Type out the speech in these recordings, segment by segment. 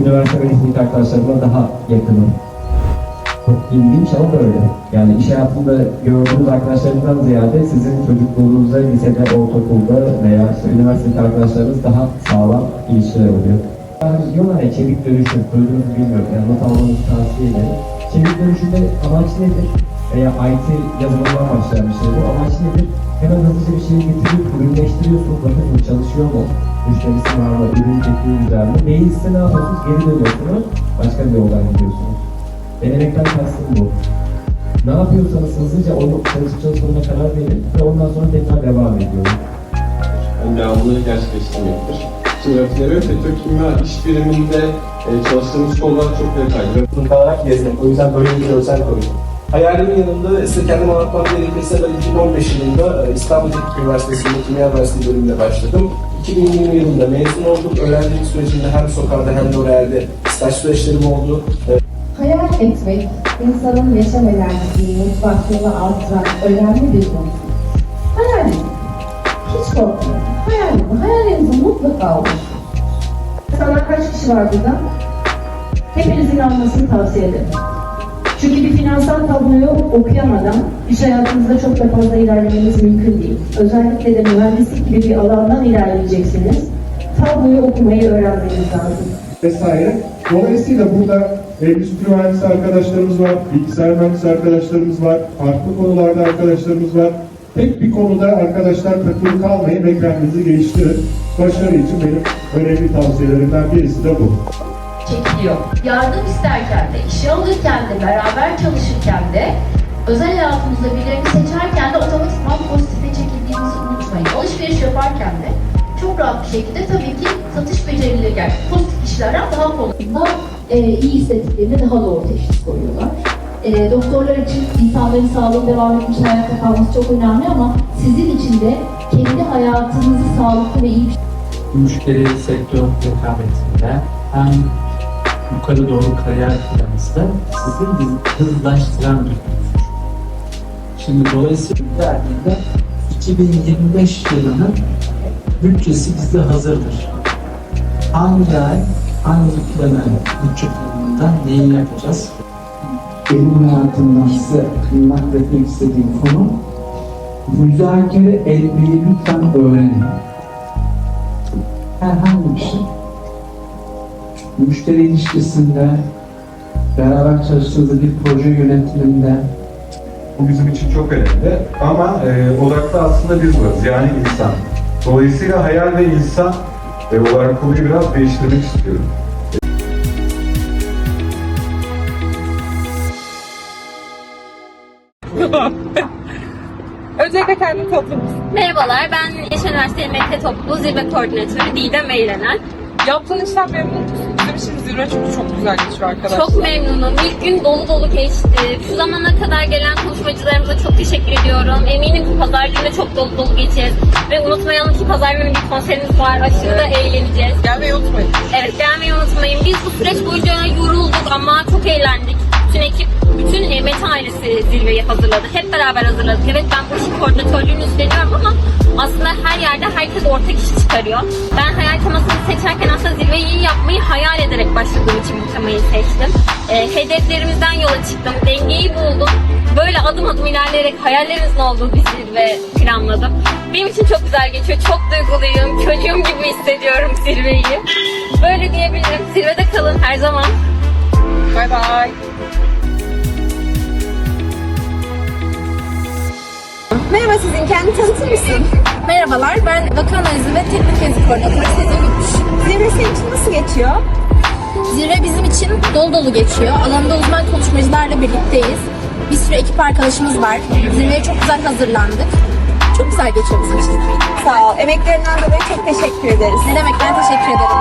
üniversite öğrencilik arkadaşlarıma daha yakınım. Çok ilginç ama böyle. Yani iş hayatında gördüğünüz arkadaşlarınızdan ziyade sizin çocukluğunuzda, lisede, ortaokulda veya işte üniversitedeki arkadaşlarınız daha sağlam ilişkiler oluyor. Yani diyorlar ya çevik dönüşüm, duydunuz bilmiyorum. Yani not almanızı tavsiye ederim. Çevik dönüşümde amaç nedir? Veya IT yazılımdan başlayan bir şey bu. Amaç nedir? Hemen hızlıca bir şeyi getirip ürünleştiriyorsun. Bakın bu çalışıyor mu? Müşterisi var mı? Ürün tekniği güzel mi? Değilse ne yapıyorsunuz? Geri dönüyorsunuz. Başka bir yoldan gidiyorsunuz. Denemekten kastım bu. Ne yapıyorsanız hızlıca onu çalışıp çalışmadığına karar verin ve ondan sonra tekrar devam ediyorum. Yani devamlı gerçekleştirmektir. Rafineri ve petrokimya iş biriminde e, çalıştığımız konular çok detaylı. Olarak gezmek. O yüzden böyle bir görsel koydum. Hayalimin yanında size kendim anlatmam gerekirse ben 2015 yılında e, İstanbul Teknik Üniversitesi'nde Kimya Mühendisliği bölümünde başladım. 2020 yılında mezun oldum. Öğrencilik sürecinde hem Sokar'da hem L'Oreal'de staj süreçlerim oldu. E, Hayal etmek, insanın yaşam enerjisini, motivasyonunu artıran önemli bir konu. Hayal. Hiç korkmayın. Hayal edin. Hayallerinizi mutlaka oluşturun. Sana kaç kişi var burada? Hepinizin almasını tavsiye ederim. Çünkü bir finansal tabloyu okuyamadan iş hayatınızda çok da fazla ilerlemeniz mümkün değil. Özellikle de mühendislik gibi bir alandan ilerleyeceksiniz. Tabloyu okumayı öğrenmeniz lazım. vesaire. Dolayısıyla burada endüstri mühendisi arkadaşlarımız var, bilgisayar mühendisi arkadaşlarımız var, farklı konularda arkadaşlarımız var. Tek bir konuda arkadaşlar takılı kalmayın ve kendinizi geliştirin. Başarı için benim önemli tavsiyelerimden birisi de bu. çekiliyor. Yardım isterken de, işe alırken de, beraber çalışırken de, özel hayatımızda birilerini seçerken de otomatikman pozitife çekildiğimizi unutmayın. Alışveriş yaparken de çok rahat bir şekilde tabii ki satış becerileri yani pozitif kişilerden daha kolay. daha e, iyi hissettiklerini daha doğru teşhis koyuyorlar. E, doktorlar için insanların sağlığı devam etmiş hayatta kalması çok önemli ama sizin için de kendi hayatınızı sağlıklı ve iyi bir müşteri sektör rekabetinde hem yukarı doğru kariyer planınızda sizi hızlaştıran bir unsur. Şimdi dolayısıyla verdiğinde 2025 yılının bütçesi bizde hazırdır. Hangi ay, hangi planı, bütçe planında neyi yapacağız? Benim hayatımdan size nakletmek istediğim konu müzakere etmeyi lütfen öğrenin herhangi bir şey. Müşteri ilişkisinde, beraber çalıştığınız bir proje yönetiminde, Bu bizim için çok önemli ama e, odakta aslında biz varız yani insan. Dolayısıyla hayal ve insan e, olarak konuyu biraz değiştirmek istiyorum. Mısın? Merhabalar, ben Yaşar Üniversitesi Medya Topluluğu Zirve Koordinatörü Didem Eğlenen. Yaptığın işten memnun musun? Bizim için zirve çünkü çok güzel geçiyor arkadaşlar. Çok memnunum. İlk gün dolu dolu geçti. Şu zamana kadar gelen konuşmacılarımıza çok teşekkür ediyorum. Eminim ki pazar günü de çok dolu dolu geçeceğiz. Ve unutmayalım ki pazar günü bir konserimiz var. Aşırı da eğleneceğiz. Gelmeyi unutmayın. Evet, gelmeyi unutmayın. Biz bu süreç boyunca yorulduk ama çok eğlendik. Bütün ekip, bütün e, ailesi zirveyi hazırladı. Hep beraber hazırladık. Evet ben bu işin koordinatörlüğünü üstleniyorum ama aslında her yerde herkes ortak iş çıkarıyor. Ben hayal temasını seçerken aslında zirveyi yapmayı hayal ederek başladığım için bu temayı seçtim. E, hedeflerimizden yola çıktım. Dengeyi buldum. Böyle adım adım ilerleyerek hayallerimizin olduğu bir zirve planladım. Benim için çok güzel geçiyor. Çok duyguluyum. Çocuğum gibi hissediyorum zirveyi. Böyle diyebilirim. Zirvede kalın her zaman. Bay bay. Merhaba sizin kendi tanıtır mısın? Merhabalar ben vaka analizi ve teknik gezi koordinatörü Sezin Gümüş. Zirve senin için nasıl geçiyor? Zirve bizim için dolu dolu geçiyor. Alanında uzman konuşmacılarla birlikteyiz. Bir sürü ekip arkadaşımız var. Zirveye çok güzel hazırlandık. Çok güzel geçiyor bizim için. Sağ ol. Emeklerinden dolayı çok teşekkür ederiz. Ne demek ben teşekkür ederim.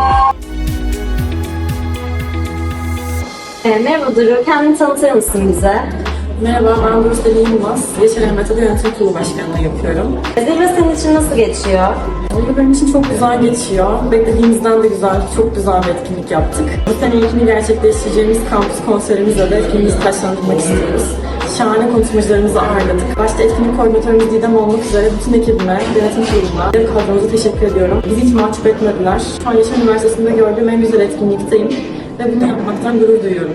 merhaba Duru, kendini tanıtır mısın bize? Merhaba ben Bursa Yılmaz. Yaşar Emret'e Yönetim Kurulu Başkanlığı yapıyorum. Zirve senin için nasıl geçiyor? Zirve benim için çok güzel geçiyor. Beklediğimizden de güzel, çok güzel bir etkinlik yaptık. Bu sene ilkini gerçekleştireceğimiz kampüs konserimizle de etkinliğimizi taşlandırmak istiyoruz. Şahane konuşmacılarımızı ağırladık. Başta etkinlik koordinatörümüz Didem olmak üzere bütün ekibime, denetim kuruluna, dev kadromuza teşekkür ediyorum. Bizi hiç mahcup etmediler. Şu an Yaşar Üniversitesi'nde gördüğüm en güzel etkinlikteyim. Ve bunu yapmaktan gurur duyuyorum.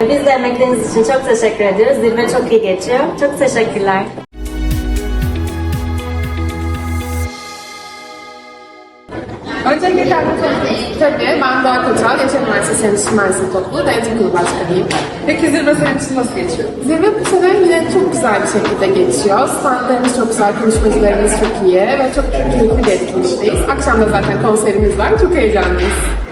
Biz de emekleriniz için çok teşekkür ediyoruz. Zirve çok iyi geçiyor. Çok teşekkürler. Öncelikle. Tabii ben Doğa Koçal, Yaşar Üniversitesi Endüstri Mühendisliği Topluluğu Denetim Kurulu Başkanıyım. Peki zirve senin için nasıl geçiyor? Zirve bu sene yine çok güzel bir şekilde geçiyor. Standlarımız çok güzel, konuşmacılarımız çok iyi ve çok keyifli bir etkinlikteyiz. Akşam da zaten konserimiz var, çok heyecanlıyız.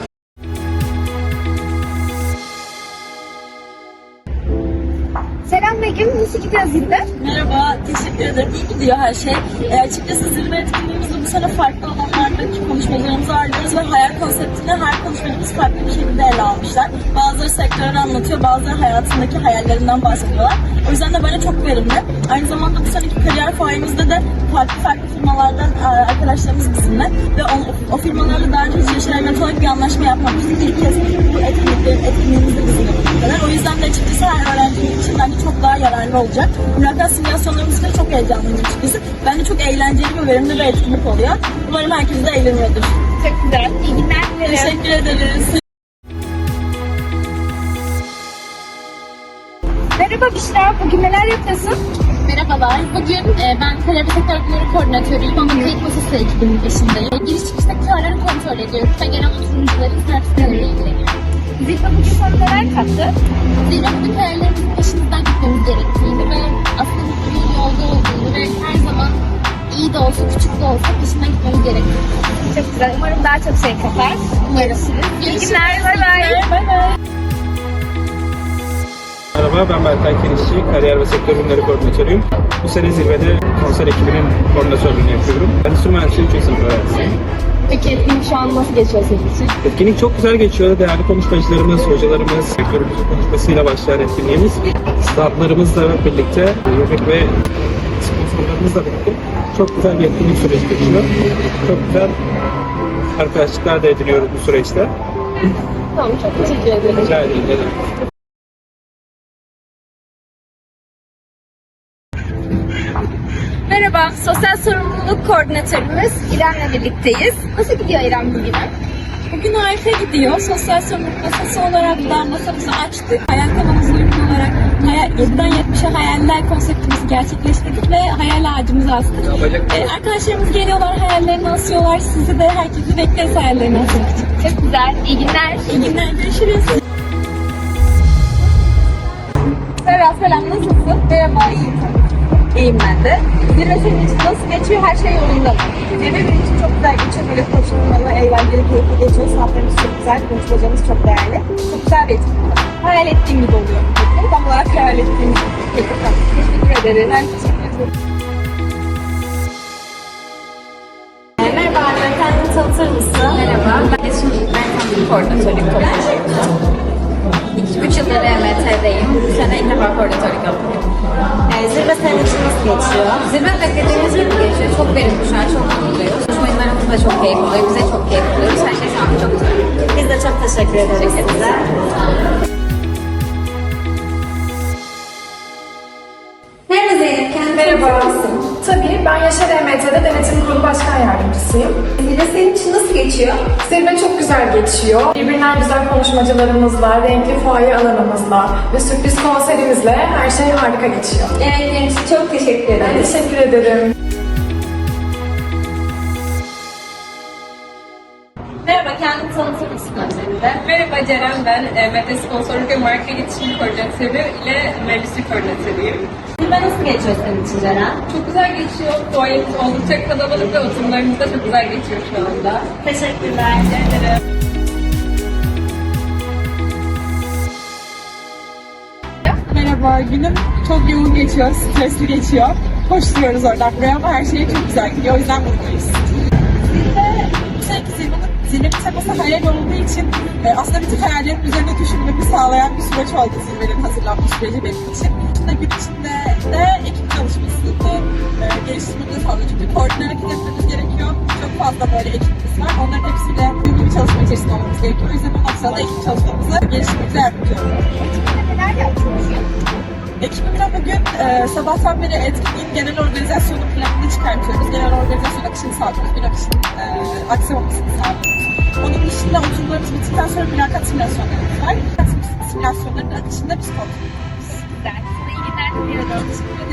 Selam Begüm, nasıl gidiyor zirve? Merhaba, teşekkür ederim. İyi gidiyor her şey. E, açıkçası zirve etkinliğimizde bu sene farklı alanlardaki konuşmacılarımızı ağırlıyoruz ve hayal konseptini her konuşmacımız farklı bir şekilde ele almışlar. Bazıları sektörünü anlatıyor, bazıları hayatındaki hayallerinden bahsediyorlar. O yüzden de böyle çok verimli. Aynı zamanda bu seneki kariyer fuayemizde de farklı farklı firmalardan e, arkadaşlarımız bizimle ve o, o firmalarla daha önce Yaşar Emret olarak bir anlaşma yapmamıştık. İlk kez bu etkinliklerin, etkinliğimizde bizimle. O yüzden de açıkçası her öğrenci için bence çok daha yararlı olacak. Mülakat simülasyonlarımız da çok heyecanlıyım açıkçası. Bence çok eğlenceli ve verimli bir etkinlik oluyor. Umarım herkes de eğleniyordur. Çok güzel, iyi günler dilerim. Teşekkür ederiz. Merhaba Büşra, bugün neler yapıyorsun? Merhabalar. Bugün e, ben kariyer ve sektör bilgileri koordinatörüyüm ama kayıt masası ekibinin başındayım. Giriş çıkıştaki kararları kontrol ediyorum ve genel oturumcuların sertifikaleriyle ilgileniyorum. Zirve bugün sana neler kattı? Zira bugün kararlarımızın peşimizden gitmemiz gerektiğini ve aslında mutluluğun yolda olduğunu ve her zaman iyi de olsa küçük de olsa peşinden gitmemiz gerektiğini. Çok güzel, umarım daha çok şey katar. Umarım. İyi günler, bay bay. Bay bay. Merhaba, ben Berkay Kenişçi, kariyer ve sektör ürünleri koordinatörüyüm. Bu sene zirvede konser ekibinin koordinatörlüğünü yapıyorum. Endüstri Mühendisliği 3. sınıf öğrencisiyim. Peki etkinlik şu an nasıl geçiyor senin için? Etkinlik çok güzel geçiyor. Değerli konuşmacılarımız, hocalarımız, sektörümüzün konuşmasıyla başlayan etkinliğimiz. Startlarımızla birlikte, yemek ve sponsorlarımızla birlikte çok güzel bir etkinlik süreci geçiyor. Çok güzel arkadaşlıklar da ediniyoruz bu süreçte. Tamam, çok teşekkür ederim. Rica ederim. Merhaba, sosyal sorumluluk koordinatörümüz İrem'le birlikteyiz. Nasıl gidiyor İrem bugün? Bugün harika gidiyor. Sosyal sorumluluk masası olarak da masamızı açtık. Hayal kanalımıza uygun olarak hayal, 7'den 70'e hayaller konseptimizi gerçekleştirdik ve hayal ağacımızı astık. Ee, arkadaşlarımız geliyorlar, hayallerini asıyorlar. Sizi de herkesi bekleriz hayallerini asmak için. Çok güzel, iyi günler. İyi günler, görüşürüz. Serra selam, nasılsın? Merhaba, iyiyim. İyiyim ben de. Zirve senin için nasıl geçiyor? Her şey yolunda mı? Zirve benim için çok güzel geçiyor. Böyle koşturmalı, eğlenceli, keyifli geçiyor. Saatlerimiz çok güzel, konuşmacamız çok değerli. Çok güzel bir etkinlik. Hayal ettiğim gibi oluyor. Tam olarak hayal ettiğim gibi. Teşekkür ederim. Ben teşekkür ederim. Merhaba, ben tanıtır mısın? Merhaba, ben şimdi ben kendim koordinatörlük yapıyorum. 2-3 yıldır EMT'deyim. Bu sene ilk defa koordinatörlük yapıyorum. Ee, zirve senin için nasıl geçiyor? Zirve beklediğimiz gibi geçiyor. Çok verimli şu an, çok mutluyuz. Konuşmacılarımız da çok keyif alıyor. Bize çok keyif alıyoruz. Her şey şu an çok güzel. Biz de çok teşekkür ederiz size. Merhaba Ben Yaşar EMT'de Denetim Kurulu Başkan Yardımcısıyım. Zirve senin için nasıl geçiyor? Zirve çok güzel geçiyor. Birbirinden güzel konuşmacılarımızla, renkli fuaye alanımızla ve sürpriz konserimizle her şey harika geçiyor. Emeklerin için çok teşekkür Ben ederim. teşekkür ederim. Merhaba, kendini tanıtır mısın öncelikle? Merhaba Ceren, ben MT Sponsorluk ve Marka İletişim Koordinatörü ile Mühendislik Koordinatörüyüm. Zirve nasıl geçiyor senin için Ceren? Çok güzel geçiyor. Fuayemiz oldukça kalabalık ve oturumlarımız da çok güzel geçiyor şu anda. Teşekkürler. Merhaba, günüm çok yoğun geçiyor, stresli geçiyor. Koşturuyoruz oradan buraya ama her şey çok güzel gidiyor. O yüzden mutluyuz. Zirve, zirvenin teması hayal olduğu için e, aslında bütün hayallerin üzerine düşünmemi sağlayan bir süreç oldu zirvenin hazırlanma süreci benim için. Şimdi gün içinde de ekip çalışması bu e, geliştirmemizi sağlıyor. Çünkü koordine hareket etmemiz gerekiyor. Çok fazla böyle ekibimiz var. Onların hepsiyle uyumlu bir çalışma içerisinde olmamız gerekiyor. O yüzden bu noktada ekip çalışmamızı geliştirmemize yardımcı oluyor. Ekibimle bugün e, sabahtan beri etkinliğin genel organizasyonu planını çıkartıyoruz. Genel organizasyon akışını sağlıyoruz. Gün akışının e, aksamamasını sağlıyoruz. Onun dışında oturumlarımız bittikten sonra mülakat simülasyonlarımız var. Mülakat simülasyonlarının akışında biz kontrol ediyoruz. Güzel. Size